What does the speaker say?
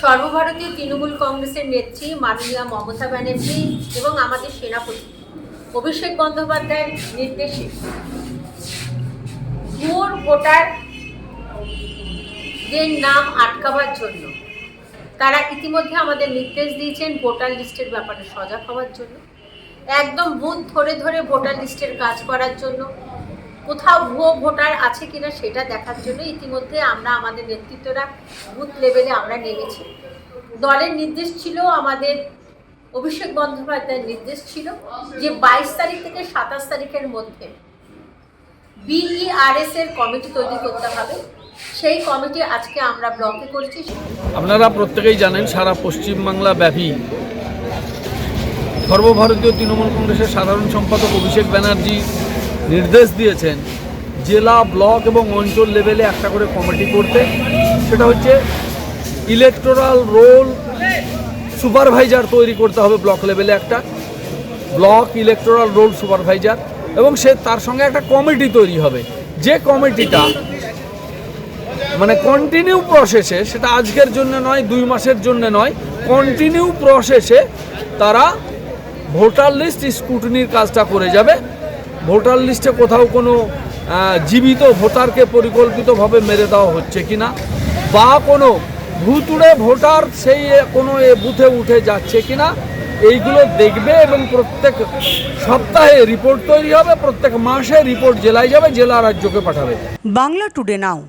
সর্বভারতীয় তৃণমূল কংগ্রেসের নেত্রী মাননীয়া মমতা ব্যানার্জি এবং আমাদের সেনাপতি অভিষেক বন্দ্যোপাধ্যায়ের নির্দেশে ভুয়োর ভোটারদের নাম আটকাবার জন্য। তারা ইতিমধ্যে আমাদের নির্দেশ দিয়েছেন ভোটার লিস্টের ব্যাপারে সজাগ হওয়ার জন্য। একদম বুথ ধরে ধরে ভোটার লিস্টের কাজ করার জন্য। কোথাও ভুয়ো ভোটার আছে কিনা সেটা দেখার জন্য ইতিমধ্যে আমরা আমাদের নেতৃত্বরা বুথ লেভেলে আমরা নেমেছি। দলের নির্দেশ ছিল আমাদের, অভিষেক বন্দ্যোপাধ্যায়ের নির্দেশ ছিল যে বাইশ তারিখ থেকে সাতাশ তারিখের মধ্যে বিইআরএস এর কমিটি তৈরি করতে হবে। সেই কমিটি আজকে আমরা ব্লকে করেছি। আপনারা প্রত্যেকেই জানেন সারা পশ্চিমবাংলা ব্যাপী সর্বভারতীয় তৃণমূল কংগ্রেসের সাধারণ সম্পাদক অভিষেক ব্যানার্জি নির্দেশ দিয়েছেন জেলা, ব্লক এবং অঞ্চল লেভেলে একটা করে কমিটি করতে। সেটা হচ্ছে ইলেকটোরাল রোল সুপারভাইজার তৈরি করতে হবে ব্লক লেভেলে একটা। ব্লক ইলেকটোরাল রোল সুপারভাইজার এবং সে তার সঙ্গে একটা কমিটি তৈরি হবে। যে কমিটিটা মানে কন্টিনিউ প্রসেসে সেটা আজকের জন্য নয়, দুই মাসের জন্য নয় কন্টিনিউ প্রসেসে তারা ভোটার লিস্ট স্ক্রুটিনির কাজটা করে যাবে। ভোটার লিস্টে কোথাও কোনো জীবিত ভোটারকে পরিকল্পিতভাবে মেরে দেওয়া হচ্ছে কি না বা কোনো ভুতুড়ে ভোটার সেই কোনো এ বুথে উঠে যাচ্ছে কি না এইগুলো দেখবে এবং প্রত্যেক সপ্তাহে রিপোর্ট তৈরি হবে, প্রত্যেক মাসে রিপোর্ট জেলায় যাবে, জেলা রাজ্যকে পাঠাবে। Bangla today now.